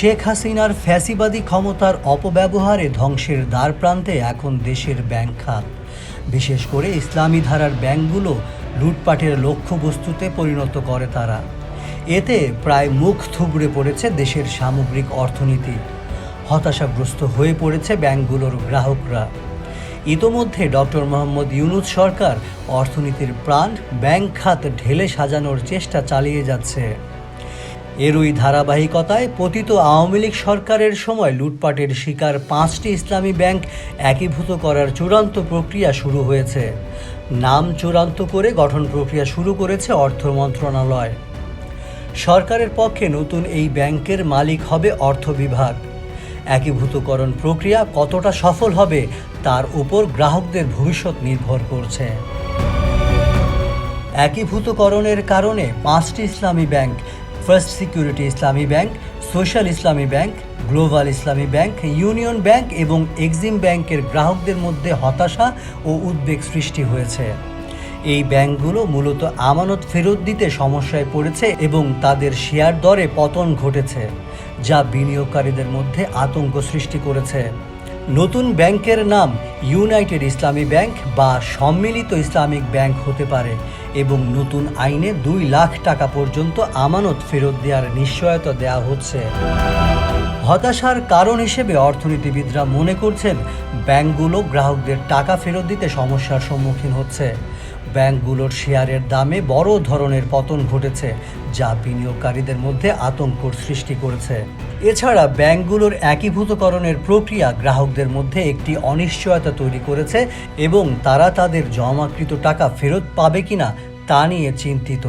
শেখ হাসিনার ফ্যাসিবাদী ক্ষমতার অপব্যবহারে ধ্বংসের দ্বার প্রান্তে এখন দেশের ব্যাংক খাত। বিশেষ করে ইসলামী ধারার ব্যাংকগুলো লুটপাটের লক্ষ্যবস্তুতে পরিণত করে তারা। এতে প্রায় মুখ থুবড়ে পড়েছে দেশের সামগ্রিক অর্থনীতি। হতাশাগ্রস্ত হয়ে পড়েছে ব্যাংকগুলোর গ্রাহকরা। ইতোমধ্যে ডক্টর মোহাম্মদ ইউনুস সরকার অর্থনীতির প্রাণ ব্যাংক খাত ঢেলে সাজানোর চেষ্টা চালিয়ে যাচ্ছে। এরই ধারাবাহিকতায় পতিত আওয়ামী লীগ সরকারের সময় লুটপাটের শিকার পাঁচটি ইসলামী ব্যাংক একীভূত করার চূড়ান্ত প্রক্রিয়া শুরু হয়েছে। নাম চূড়ান্ত করে গঠন প্রক্রিয়া শুরু করেছে অর্থ মন্ত্রণালয়। সরকারের পক্ষে নতুন এই ব্যাংকের মালিক হবে অর্থ বিভাগ। একীভূতকরণ প্রক্রিয়া কতটা সফল হবে তার উপর গ্রাহকদের ভবিষ্যৎ নির্ভর করছে। একীভূতকরণের কারণে পাঁচটি Islami bank first security Islami bank social Islami bank global Islami bank union bank এবং এক্সিম ব্যাংকের গ্রাহকদের মধ্যে হতাশা ও উদ্বেগ সৃষ্টি হয়েছে। এই ব্যাংকগুলো মূলত আমানত ফেরত দিতে সমস্যায় পড়েছে এবং তাদের শেয়ার দরে পতন ঘটেছে, যা বিনিয়োগকারীদের মধ্যে আতঙ্ক সৃষ্টি করেছে। নতুন ব্যাংকের নাম ইউনাইটেড ইসলামী ব্যাংক বা সম্মিলিত ইসলামিক ব্যাংক হতে পারে এবং নতুন আইনে দুই লাখ টাকা পর্যন্ত আমানত ফেরত দেওয়ার নিশ্চয়তা দেওয়া হচ্ছে। হতাশার কারণ হিসেবে অর্থনীতিবিদরা মনে করছেন, ব্যাংকগুলো গ্রাহকদের টাকা ফেরত দিতে সমস্যার সম্মুখীন হচ্ছে। ব্যাংকগুলোর শেয়ারের দামে বড় ধরনের পতন ঘটেছে, যা বিনিয়োগকারীদের মধ্যে আতঙ্ক সৃষ্টি করেছে। এছাড়া ব্যাংকগুলোর একীভূতকরণের প্রক্রিয়া গ্রাহকদের মধ্যে একটি অনিশ্চয়তা তৈরি করেছে এবং তারা তাদের জমাকৃত টাকা ফেরত পাবে কিনা তা নিয়ে চিন্তিত।